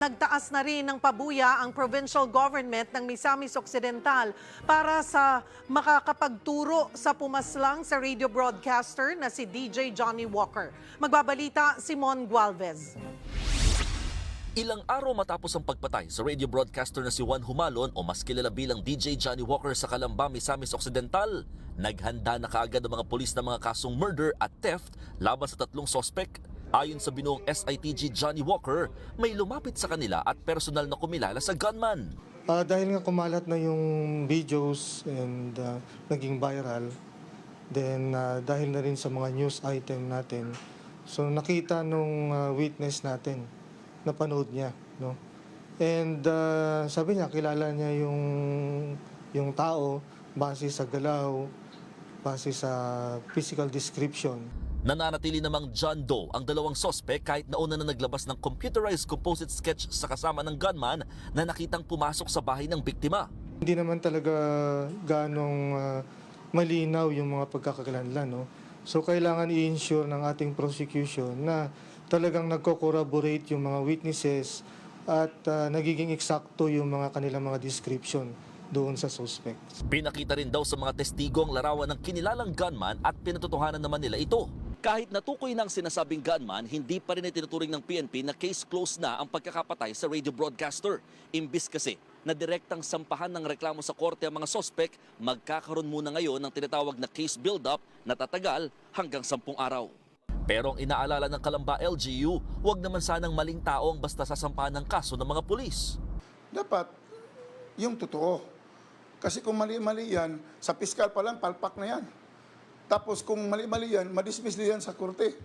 Nagtaas na rin ng pabuya ang provincial government ng Misamis Occidental para sa makakapagturo sa pumaslang sa radio broadcaster na si DJ Johnny Walker. Magbabalita Simon Gualvez. Ilang araw matapos ang pagpatay sa radio broadcaster na si Juan Humalon o mas kilala bilang DJ Johnny Walker sa Calamba, Misamis Occidental, naghanda na kaagad ang mga pulis ng mga kasong murder at theft laban sa tatlong sospek. Ayon sa binuong SITG Johnny Walker, may lumapit sa kanila at personal na kumilala sa gunman. Ah, dahil nga kumalat na yung videos and ah, naging viral, then ah, dahil na rin sa mga news item natin, so nakita nung ah, witness natin, napanood niya, no? And ah, sabi niya, kilala niya yung, yung tao base sa galaw, base sa physical description. Nananatili namang John Doe ang dalawang sospek kahit nauna na naglabas ng computerized composite sketch sa kasama ng gunman na nakitang pumasok sa bahay ng biktima. Hindi naman talaga ganong ah, malinaw yung mga pagkakakilanlan, no? So kailangan i-ensure ng ating prosecution na talagang nagko-corroborate yung mga witnesses at ah, nagiging eksakto yung mga kanilang mga description doon sa suspect. Pinakita rin daw sa mga testigo ang larawan ng kinilalang gunman at pinatotohanan naman nila ito. Kahit natukoy ng sinasabing gunman, hindi pa rin itinuturing ng PNP na case closed na ang pagkakapatay sa radio broadcaster. Imbis kasi na direktang sampahan ng reklamo sa korte ang mga sospek, magkakaroon muna ngayon ng tinatawag na case build-up na tatagal hanggang sampung araw. Pero ang inaalala ng Kalamba LGU, huwag naman sanang maling tao ang basta sasampahan ng kaso ng mga pulis. dapat yung totoo. Kasi kung mali-mali yan, sa piskal pa lang, palpak na yan. Tapos kung mali-mali yan, madismiss na yan sa korte.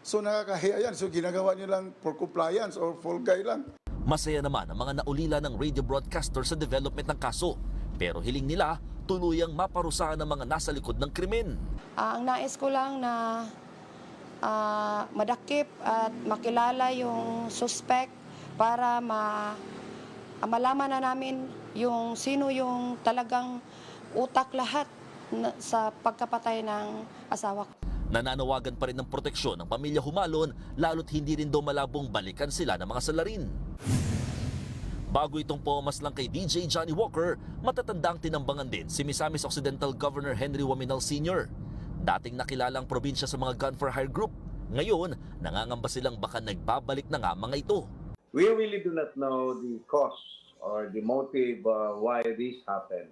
So nakakahiya yan. So ginagawa nyo lang for compliance or for guy lang. Masaya naman ang mga naulila ng radio broadcaster sa development ng kaso. Pero hiling nila, tuluyang maparusahan ang mga nasa likod ng krimen. Ah, ang nais ko lang na ah, madakip at makilala yung suspect para ma malaman na namin yung sino yung talagang utak lahat sa pagkapatay ng asawa ko. Nananawagan pa rin ng proteksyon ng pamilya Humalon lalo't hindi rin daw malabong balikan sila ng mga salarin. Bago itong pumas lang kay DJ Johnny Walker, matatandang tinambangan din si Misamis Occidental Governor Henry Waminal Sr. Dating nakilalang probinsya sa mga gun for hire group. Ngayon, nangangamba silang baka nagbabalik na nga mga ito. We really do not know the cause or the motive uh, why this happened.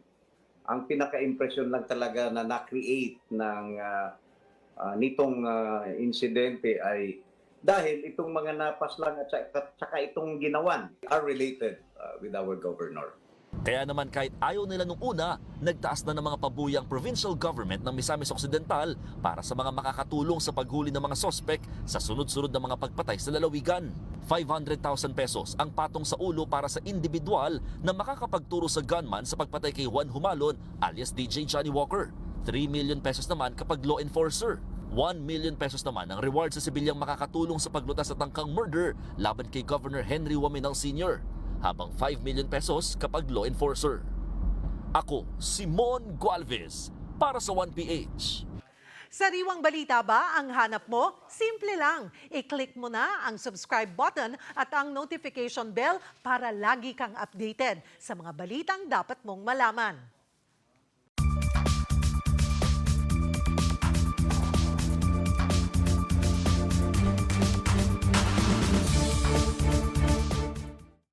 Ang pinaka-impression lang talaga na na-create ng uh, uh, nitong uh, insidente ay dahil itong mga napas lang at saka, saka itong ginawan are related uh, with our governor. Kaya naman kahit ayaw nila nung una, nagtaas na ng mga pabuyang provincial government ng Misamis Occidental para sa mga makakatulong sa paghuli ng mga sospek sa sunod-sunod na mga pagpatay sa lalawigan. 500,000 pesos ang patong sa ulo para sa individual na makakapagturo sa gunman sa pagpatay kay Juan Humalon alias DJ Johnny Walker. 3 million pesos naman kapag law enforcer. 1 million pesos naman ang reward sa sibilyang makakatulong sa paglutas sa tangkang murder laban kay Governor Henry Waminal Sr. habang 5 million pesos kapag law enforcer. Ako, Simon Gualvez, para sa 1PH. Sariwang balita ba ang hanap mo? Simple lang. I-click mo na ang subscribe button at ang notification bell para lagi kang updated sa mga balitang dapat mong malaman.